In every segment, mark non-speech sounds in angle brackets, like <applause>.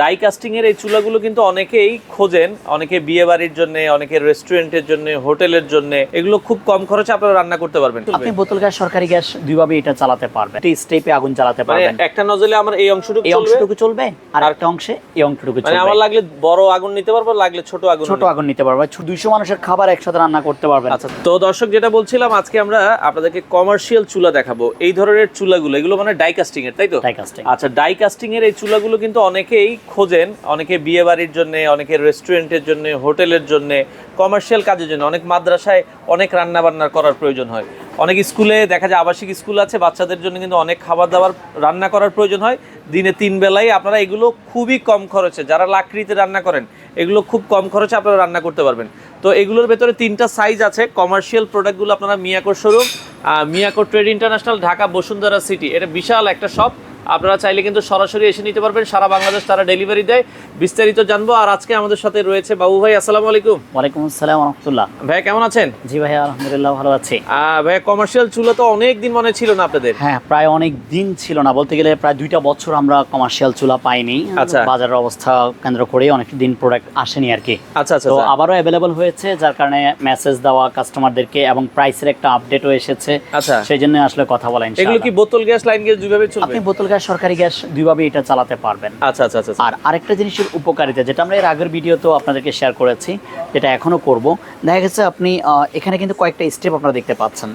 Die casting এর এই চুলাগুলো কিন্তু অনেকেই খোঁজেন অনেকে বিয়ে বাড়ির জন্য অনেকে রেস্টুরেন্টের জন্য হোটেলের জন্য। এগুলো খুব কম খরচে আপনারা রান্না করতে পারবেন। আপনি বোতল গ্যাস সরকারি গ্যাস দুইভাবে এটা চালাতে পারবেন। একটি স্টেপে আগুন চালাতে মানে পারবেন। একটা নজলে আমার এই অংশটুকু এই অংশটুকু চলবে আর একটা অংশে এই অংশটুকু মানে আমার লাগলে বড় আগুন নিতে পারব লাগলে ছোট আগুন ছোট আগুন নিতে পারবে। দুইশো মানুষের খাবার একসাথে রান্না করতে পারবেন। আচ্ছা তো দর্শক যেটা বলছিলাম আজকে আমরা আপনাদেরকে কমার্শিয়াল চুলা দেখাবো। এই ধরনের চুলাগুলো এগুলো মানে ডাই কাস্টিং এর তাই তো? Die casting। আচ্ছা ডাই কাস্টিং এর এই চুলাগুলো কিন্তু অনেকেই খোঁজেন, অনেকে বিয়ে বাড়ির জন্য, অনেকে রেস্টুরেন্টের জন্য, হোটেলের জন্য কমার্শিয়াল কাজের জন্য, অনেক মাদ্রাসায় অনেক রান্না বান্না করার প্রয়োজন হয়। অনেক স্কুলে দেখা যায় আবাসিক স্কুল আছে, বাচ্চাদের জন্য কিন্তু অনেক খাবার দাবার রান্না করার প্রয়োজন হয়। দিনে তিন বেলায় আপনারা এগুলো খুবই কম খরচে, যারা লাকড়িতে রান্না করেন, এগুলো খুব কম খরচে আপনারা রান্না করতে পারবেন। তো এগুলোর ভেতরে তিনটা সাইজ আছে কমার্শিয়াল প্রোডাক্টগুলো আপনারা মিয়াকোর showroom মিয়াকোর trade international Dhaka Bashundhara city এটা বিশাল একটা শপ আপনারা চাইলে কিন্তু সরাসরি এসে নিতে পারবেন। সারা বাংলাদেশ তারা ডেলিভারি দেয়। বিস্তারিত জানব। আর আজকে আমাদের সাথে রয়েছে বাবু ভাই আসসালামু আলাইকুম। ওয়ালাইকুম আসসালাম রহমতুল্লাহ। ভাই কেমন আছেন? জি ভাই আলহামদুলিল্লাহ ভালো আছি। ভাই কমার্শিয়াল চুলা তো অনেক দিন মনে ছিল না আপনাদের। হ্যাঁ প্রায় অনেক দিন ছিল না। বলতে গেলে প্রায় দুইটা বছর আমরা কমার্শিয়াল চুলা পাইনি। আচ্ছা। বাজারের অবস্থা কেন্দ্র করে অনেক দিন প্রোডাক্ট আসেনি আর কি আচ্ছা আচ্ছা তো আচ্ছা। আবারও অ্যাভেলেবল হয়েছে যার কারণে মেসেজ দেওয়া কাস্টমারদেরকে এবং প্রাইসের একটা আপডেটও এসেছে। আচ্ছা। সেই জন্য আসলে কথা বলা এগুলো কি বোতল গ্যাস লাইন গ্যাস দুইভাবে চলবে? আপনি বোতল গ্যাস সরকারি গ্যাস দুইভাবে এটা চালাতে পারবেন। আচ্ছা আচ্ছা আচ্ছা আচ্ছা। আর আরেকটা জিনিসের উপকারিতা যেটা আমরা এর আগের ভিডিওতেও আপনাদেরকে শেয়ার করেছি যেটা এখনও করব। দেখা গেছে আপনি এখানে কিন্তু কয়েকটা স্টেপ আপনারা দেখতে পাচ্ছেন।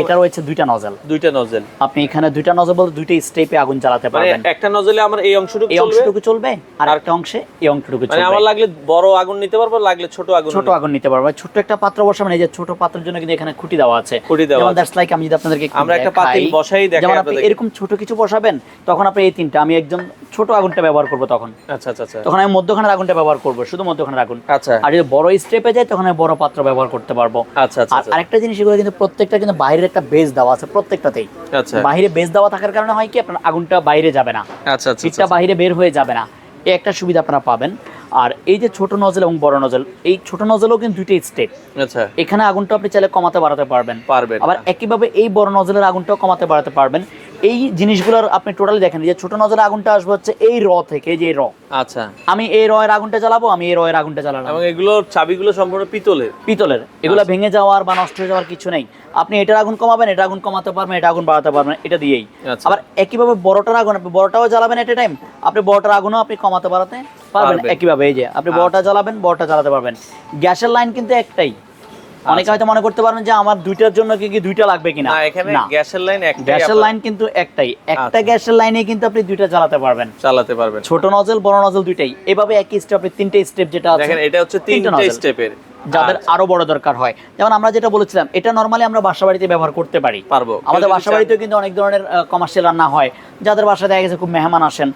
এটা রয়েছে দুইটা নজল দুইটা নজেল আপনি এখানে দুইটা নজল বলতে দুইটা স্টেপে আগুন চালাতে মানে পারবেন। একটা নজলে আমার এই অংশটুকু এই অংশটুকু চলবে আর একটা অংশে এই অংশটুকু মানে আমার লাগলে বড় আগুন নিতে পারব লাগলে ছোট আগুন ছোট আগুন নিতে পারবে। ছোট একটা পাত্র বসাবেন এই যে ছোট পাত্রের জন্য কিন্তু এখানে খুঁটি দেওয়া আছে। খুঁটি দেওয়া আছে। দ্যাটস লাইক আমি যদি আপনাদেরকে আমরা একটা পাতিল বসাই দেখাই যেমন আপনি এরকম ছোট কিছু বসাবেন তখন আপনি এই তিনটা আমি একজন ছোট আগুনটা ব্যবহার করব তখন। আচ্ছা আচ্ছা আচ্ছা। তখন আমি মধ্যখানের আগুনটা ব্যবহার করব শুধু মধ্যখানের আগুন। আচ্ছা। আর যদি বড় স্টেপে যায় তখন আমি বড় পাত্র ব্যবহার করতে পারব। আচ্ছা আচ্ছা আর আচ্ছা। আরেকটা জিনিস এগুলো কিন্তু প্রত্যেকটা কিন্তু বাইরের একটা বেস দেওয়া আছে প্রত্যেকটাতেই। আচ্ছা। বাইরে বেস দেওয়া থাকার কারণে হয় কি আপনার আগুনটা বাইরে যাবে না। আচ্ছা আচ্ছা হিটটা বাইরে বের হয়ে যাবে না। এই একটা সুবিধা আপনারা পাবেন। আর এই যে ছোট নজল এবং বড় নজল এই ছোট নজলও কিন্তু দুইটাই স্টেপ আচ্ছা। এখানে আগুনটা আপনি চাইলে কমাতে বাড়াতে পারবেন। পারবেন। আবার একইভাবে এই বড় নজলের আগুনটাও কমাতে বাড়াতে পারবেন। এই জিনিসগুলোর আপনি টোটালি দেখেন যে ছোট নজলের আগুনটা আসবে হচ্ছে এই র থেকে যে র। আচ্ছা। আমি এই রয়ের আগুনটা জ্বালাবো আমি এই রয়ের আগুনটা জ্বালালাম। এবং এগুলোর চাবিগুলো সম্পূর্ণ পিতলের? পিতলের। এগুলো ভেঙে যাওয়ার বা নষ্ট হয়ে যাওয়ার কিছু নেই। আপনি এটার আগুন কমাবেন এটা আগুন কমাতে পারবেন এটা আগুন বাড়াতে পারবেন এটা দিয়েই। আচ্ছা। আবার একইভাবে বড়টার আগুন আপনি বড়টাও জ্বালাবেন এট টাইম আপনি বড়টার আগুনও আপনি কমাতে বাড়াতে পারবেন পারবেন। একইভাবে এই যে আপনি বড়টা জ্বালাবেন বড়টা জ্বালাতে পারবেন। গ্যাসের লাইন কিন্তু একটাই। অনেকে হয়তো মনে করতে পারবেন যে আমার দুইটার জন্য কি দুইটা লাগবে কিনা? এখানে গ্যাসের লাইন গ্যাসের লাইন কিন্তু একটাই। একটা আচ্ছা। গ্যাসের লাইনে কিন্তু আপনি দুইটা জ্বালাতে পারবেন। চালাতে পারবেন। ছোট নজল বড় নজল দুইটাই। এভাবে একই স্টেপ তিনটে স্টেপ যেটা আছে দেখেন এটা হচ্ছে তিনটে স্টেপের যাদের আরও বড় দরকার হয়। যেমন আমরা যেটা বলেছিলাম এটা নর্মালি আমরা বাসা বাড়িতে ব্যবহার করতে পারি। পারব। আমাদের বাসা বাড়িতেও কিন্তু অনেক ধরনের কমার্শিয়াল রান্না হয়। যাদের বাসায় দেখা গেছে খুব মেহমান আসেন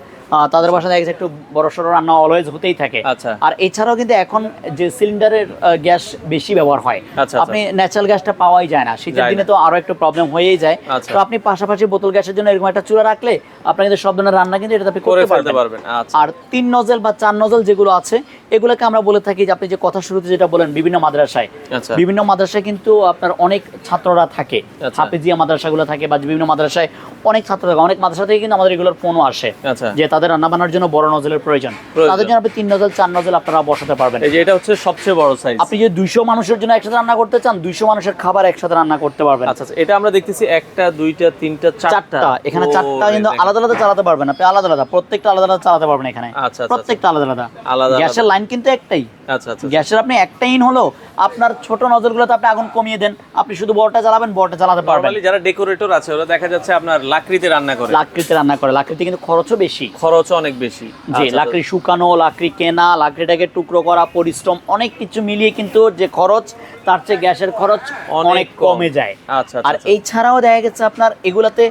তাদের বাসায় দেখা একটু বড় সড়ো রান্না অলওয়েজ হতেই থাকে। আচ্ছা। আর এছাড়াও কিন্তু এখন যে সিলিন্ডারের গ্যাস বেশি ব্যবহার হয় আচ্ছা, আপনি ন্যাচারাল গ্যাসটা পাওয়াই যায় না। শীতের দিনে তো আরও একটু প্রবলেম হয়েই যায়। আচ্ছা। তো আপনি পাশাপাশি বোতল গ্যাসের জন্য এরকম একটা চুলা রাখলে আপনি কিন্তু সব ধরনের রান্না কিন্তু এটা আপনি করে করতে ফেলতে পারবেন। আচ্ছা। আর তিন নজল বা চার নজল যেগুলো আছে এগুলোকে আমরা বলে থাকি যে আপনি যে কথা শুরুতে যেটা বলেন বিভিন্ন মাদ্রাসায়। আচ্ছা। বিভিন্ন মাদ্রাসায় কিন্তু আপনার অনেক ছাত্ররা থাকে। আচ্ছা। হাফেজিয়া মাদ্রাসাগুলো থাকে বা বিভিন্ন মাদ্রাসায় অনেক ছাত্র থাকে অনেক মাদ্রাসা থেকে কিন্তু আমাদের এগুলোর ফোনও আসে আচ্ছা। যে তাদের রান্না বান্নার জন্য বড় নজলের প্রয়োজন। তাদের জন্য আপনি তিন নজল চার নজল আপনারা বসাতে পারবেন। এই যে এটা হচ্ছে সবচেয়ে বড় সাইজ আপনি যদি দুইশো মানুষের জন্য একসাথে রান্না করতে চান দুইশো মানুষের খাবার একসাথে রান্না করতে পারবেন। আচ্ছা আচ্ছা। এটা আমরা দেখতেছি একটা দুইটা তিনটা চারটা। এখানে চারটা কিন্তু আলাদা আলাদা চালাতে পারবেন আপনি। আলাদা আলাদা। প্রত্যেকটা আলাদা আলাদা চালাতে পারবেন এখানে। আচ্ছা, আচ্ছা, প্রত্যেকটা আলাদা আলাদা। আলাদা গ্যাসের লাইন কিন্তু একটাই। আচ্ছা আচ্ছা গ্যাসের আপনি একটা ইন হলো আপনার ছোট নজরগুলোতে আপনি আগুন কমিয়ে দেন আপনি শুধু বড়টা জ্বালাবেন বড়টা জ্বালাতে পারবেন। যারা ডেকোরেটর আছে ওরা দেখা যাচ্ছে আপনার লাকড়িতে রান্না করে। লাকড়িতে রান্না করে লাকড়িতে কিন্তু খরচও বেশি। খরচ অনেক বেশি। জি আচ্ছা, লাকড়ি শুকানো লাকড়ি কেনা লাকড়িটাকে টুকরো করা পরিশ্রম অনেক কিছু মিলিয়ে কিন্তু যে খরচ তার চেয়ে গ্যাসের খরচ অনেক কমে। যায়। আচ্ছা আর আচ্ছা। এই ছাড়াও দেখা গেছে আপনার এগুলাতে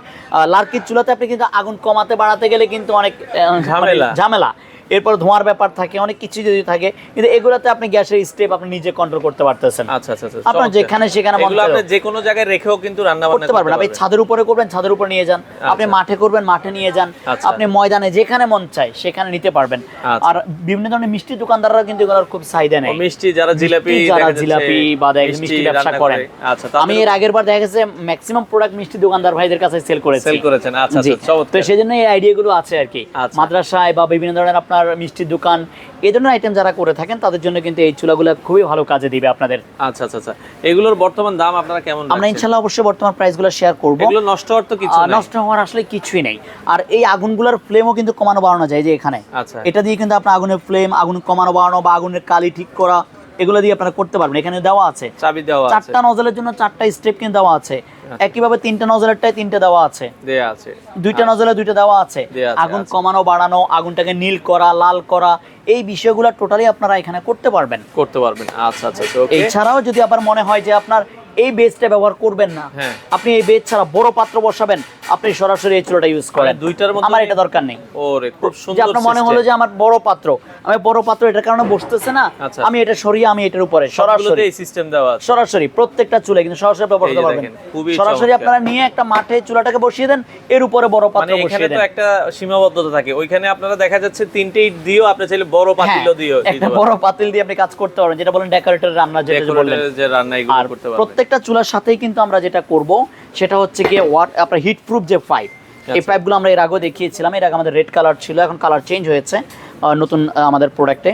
লার্কির চুলাতে আপনি কিন্তু আগুন কমাতে বাড়াতে গেলে কিন্তু অনেক আহ, মানে ঝামেলা। ঝামেলা। এরপর ধোঁয়ার ব্যাপার থাকে অনেক কিছু যদি থাকে কিন্তু এগুলাতে আপনি গ্যাসের স্টেপ আপনি নিজে কন্ট্রোল করতে পারতেছেন। আচ্ছা আচ্ছা আচ্ছা আপনার যেখানে সেখানে আপনি যে কোনো জায়গায় রেখেও কিন্তু রান্না করতে পারবেন আপনি ছাদের উপরে করবেন ছাদের উপর নিয়ে যান। আপনি মাঠে করবেন মাঠে নিয়ে যান। আচ্ছা। আপনি ময়দানে যেখানে মন চায় সেখানে নিতে পারবেন। আচ্ছা। আর বিভিন্ন ধরনের মিষ্টি দোকানদাররা কিন্তু এগুলোর খুব চাহিদা নেই মিষ্টি যারা জিলাপি যারা জিলাপি বা মিষ্টি ব্যবসা করেন। আচ্ছা আমি এর আগের বার দেখা গেছে ম্যাক্সিমাম প্রোডাক্ট মিষ্টি দোকানদার ভাইদের কাছে সেল করেছি। সেল করেছেন। আচ্ছা আচ্ছা তো সেই জন্য এই আইডিয়া গুলো আছে আর কি। আচ্ছা। মাদ্রাসায় বা বিভিন্ন ধরনের আপনার খাবার মিষ্টির দোকান এই ধরনের আইটেম যারা করে থাকেন তাদের জন্য কিন্তু এই চুলাগুলো খুবই ভালো কাজে দিবে আপনাদের। আচ্ছা আচ্ছা আচ্ছা। এগুলোর বর্তমান দাম আপনারা কেমন আমরা? ইনশাল্লাহ অবশ্যই বর্তমান প্রাইসগুলো শেয়ার করব। এগুলো নষ্ট হওয়ার তো কিছু নষ্ট হওয়ার আসলে কিছুই নেই। আর এই আগুনগুলোর ফ্লেমও কিন্তু কমানো বাড়ানো যায় যে এখানে। আচ্ছা। এটা দিয়ে কিন্তু আপনার আগুনের ফ্লেম আগুন কমানো বাড়ানো বা আগুনের কালি ঠিক করা এগুলো দিয়ে আপনারা করতে পারবেন। এখানে দেওয়া আছে। চাবি দেওয়া আছে। চারটা নজলের জন্য চারটা স্টেপ কিন্তু দেওয়া আছে। <laughs> একইভাবে তিনটা নজলেরটাই তিনটা দেওয়া আছে। দেয়া আছে। দুইটা নজলে দুইটা দেওয়া আছে। আগুন কমানো বাড়ানো আগুনটাকে নীল করা লাল করা এই বিষয়গুলো টোটালি আপনারা এখানে করতে পারবেন। করতে পারবেন। আচ্ছা আচ্ছা ওকে এছাড়াও যদি আপনার মনে হয় যে আপনার এই বেজটা ব্যবহার করবেন না হ্যাঁ। আপনি এই বেজ ছাড়া বড় পাত্র বসাবেন আপনি সরাসরি এই চুলাটা ইউজ করেন। মানে দুইটার মধ্যে- আমার এটা দরকার নেই। ওরে খুব যে সুন্দর আপনার মনে হলো যে আমার বড় পাত্র আমি বড় পাত্র এটার কারণে বসতেছে না। আচ্ছা। আমি এটা সরিয়ে আমি এটার উপরে সরাসরি। এই সিস্টেম দেওয়া সরাসরি প্রত্যেকটা চুলে কিন্তু সরাসরি ব্যবহার করতে পারবেন। সরাসরি আপনারা নিয়ে একটা মাঠে চুলাটাকে বসিয়ে দেন এর উপরে বড় পাত্র মানে এখানে তো একটা সীমাবদ্ধতা থাকে। ওইখানে আপনারা দেখা যাচ্ছে তিনটে ইট দিয়েও আপনি চাইলে বড় হ্যাঁ, পাতিলও দিও একটা বড় পাতিল দিয়ে আপনি কাজ করতে পারেন যেটা বলেন ডেকোরেটর রান্না যেটা বললেন। যে রান্না এগুলো করতে পারবেন। প্রত্যেকটা চুলার সাথেই কিন্তু আমরা যেটা করব সেটা হচ্ছে গিয়ে ওয়াট আপনার হিট প্রুফ যে পাইপ এই আচ্ছা। পাইপগুলো আমরা এর আগেও দেখিয়েছিলাম এর আগে আমাদের রেড কালার ছিল এখন কালার চেঞ্জ হয়েছে। নতুন আমাদের প্রোডাক্টে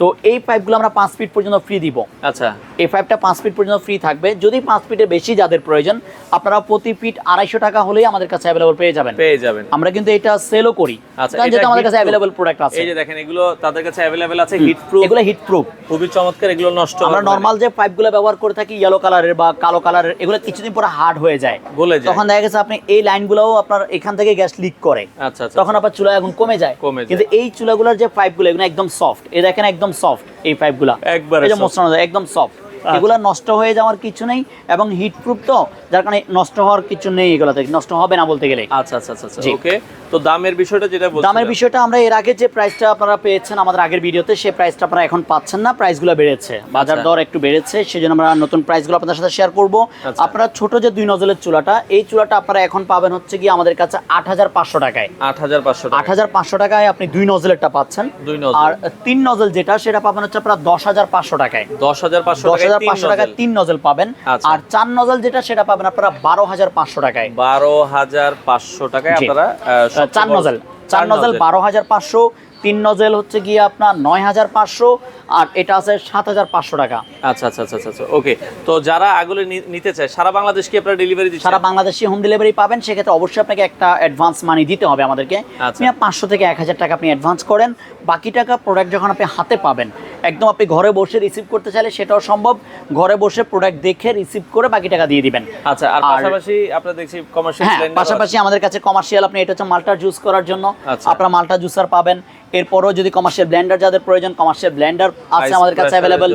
তো এই পাইপগুলো আমরা পাঁচ ফিট পর্যন্ত ফ্রি দিব। আচ্ছা। এই পাইপটা পাঁচ ফিট পর্যন্ত ফ্রি থাকবে। যদি পাঁচ ফিটের বেশি যাদের প্রয়োজন আপনারা প্রতি ফিট আড়াইশো টাকা হলেই আমাদের কাছে অ্যাভেলেবল পেয়ে যাবেন। পেয়ে যাবেন। আমরা কিন্তু এটা সেলও করি। আচ্ছা কারণ আমাদের কাছে অ্যাভেলেবল প্রোডাক্ট আছে। এই যে দেখেন এগুলো তাদের কাছে অ্যাভেলেবেল আছে হিট প্রুফ এগুলো হিট প্রুফ খুবই চমৎকার এগুলো নষ্ট আমরা। নর্মাল যে পাইপগুলো ব্যবহার করে থাকি ইয়েলো কালারের বা কালো কালারের এগুলো কিছুদিন পরে হার্ড হয়ে যায়। গলে যায়। তখন দেখা গেছে আপনি এই লাইনগুলোও আপনার এখান থেকে গ্যাস লিক করে। আচ্ছা আচ্ছা তখন আপনার চুলা এখন কমে যায়। কমে যায়। কিন্তু এই চুলাগুলোর যে পাইপগুলো এগুলো একদম সফট এই দেখেন একদম সফট এই পাইপগুলো একবারে যায়, একদম সফট এগুলো নষ্ট হয়ে যাওয়ার কিছু নেই এবং হিট প্রুফ তো যার কারণে নষ্ট হওয়ার কিছু নেই এগুলোতে নষ্ট হবে না বলতে গেলে। আচ্ছা আচ্ছা আচ্ছা আচ্ছা। ওকে। তো দামের বিষয়টা যেটা দামের বিষয়টা আমরা এর আগে যে প্রাইসটা আপনারা পেয়েছেন আমাদের আগের ভিডিওতে সেই প্রাইসটা আপনারা এখন পাচ্ছেন না প্রাইসগুলো বেড়েছে। বাজার আচ্ছা। দর একটু বেড়েছে সেই জন্য আমরা নতুন প্রাইসগুলো আপনাদের সাথে শেয়ার করব। আচ্ছা। আপনারা ছোট যে দুই নজলের চুলাটা এই চুলাটা আপনারা এখন পাবেন হচ্ছে কি আমাদের কাছে আট হাজার পাঁচশো টাকায়। আট হাজার পাঁচশো আট হাজার পাঁচশো টাকায় আপনি দুই নজলেরটা পাচ্ছেন। দুই নজল। আর তিন নজল যেটা সেটা পাবেন হচ্ছে আপনারা দশ হাজার পাঁচশো টাকায়। দশ হাজার পাঁচশো হাজার পাঁচশো টাকায় তিন নজল পাবেন। আচ্ছা। আর চার নজল যেটা সেটা পাবেন আপনারা বারো হাজার পাঁচশো টাকায়। বারো হাজার পাঁচশো টাকায় আপনারা চার নজল। চার নজল বারো হাজার পাঁচশো তিন নজল হচ্ছে গিয়ে আপনার নয় হাজার পাঁচশো আর এটা আছে সাত হাজার পাঁচশো টাকা। আচ্ছা আচ্ছা আচ্ছা আচ্ছা ওকে। তো যারা আগুলো নিতে চায় সারা বাংলাদেশ কি আপনারা ডেলিভারি সারা বাংলাদেশে হোম ডেলিভারি পাবেন সেক্ষেত্রে অবশ্যই আপনাকে একটা অ্যাডভান্স মানি দিতে হবে আমাদেরকে। আচ্ছা। আপনি পাঁচশো থেকে এক হাজার টাকা আপনি অ্যাডভান্স করেন। বাকি টাকা প্রোডাক্ট যখন আপনি হাতে পাবেন একদম আপনি ঘরে বসে রিসিভ করতে চাইলে সেটাও সম্ভব। ঘরে বসে প্রোডাক্ট দেখে রিসিভ করে বাকি টাকা দিয়ে দিবেন। আচ্ছা আর পাশাপাশি আপনারা দেখছি কমার্শিয়াল হ্যাঁ পাশাপাশি আমাদের কাছে কমার্শিয়াল আপনি এটা হচ্ছে মাল্টা জুস করার জন্য। আচ্ছা। আপনারা মাল্টা জুসার পাবেন। এরপরও যদি কমার্শিয়াল ব্লেন্ডার যাদের প্রয়োজন কমার্শিয়াল ব্লেন্ডার আছে আমাদের কাছে অ্যাভেলেবেল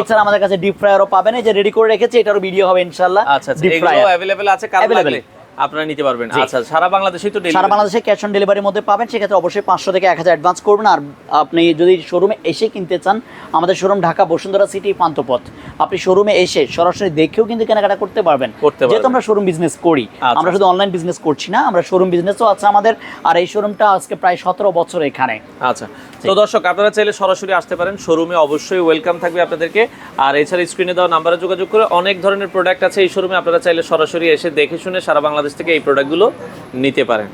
এছাড়া আমাদের কাছে ডিপ ফ্রায়ারও পাবেন। এই যে রেডি করে রেখেছি এটারও ভিডিও হবে ইনশাআল্লাহ। আচ্ছা ডিপ ফ্রায়ার অ্যাভেলেবেল আছে কারও Available। লাগলে আপনারা নিতে পারবেন। আচ্ছা সারা বাংলাদেশেই তো সারা বাংলাদেশে ক্যাশ অন ডেলিভারির মধ্যে পাবেন সেক্ষেত্রে অবশ্যই পাঁচশো থেকে এক হাজার অ্যাডভান্স করবেন। আর আপনি যদি শোরুমে এসে কিনতে চান আমাদের শোরুম ঢাকা বসুন্ধরা সিটি পান্থপথ। আপনি শোরুমে এসে সরাসরি দেখেও কিন্তু কেনাকাটা করতে পারবেন। করতে যেহেতু আমরা শোরুম বিজনেস করি আচ্ছা, আমরা শুধু অনলাইন বিজনেস করছি না আমরা শোরুম বিজনেসও আছে আমাদের। আর এই শোরুমটা আজকে প্রায় সতেরো বছর এখানে। আচ্ছা। তো দর্শক আপনারা চাইলে সরাসরি আসতে পারেন। শোরুমে অবশ্যই ওয়েলকাম থাকবে আপনাদেরকে। আর এছাড়া স্ক্রিনে দেওয়া নাম্বারে যোগাযোগ করে অনেক ধরনের প্রোডাক্ট আছে এই শোরুমে। আপনারা চাইলে সরাসরি এসে দেখে শুনে সারা বাংলাদেশ থেকে এই প্রোডাক্টগুলো নিতে পারেন।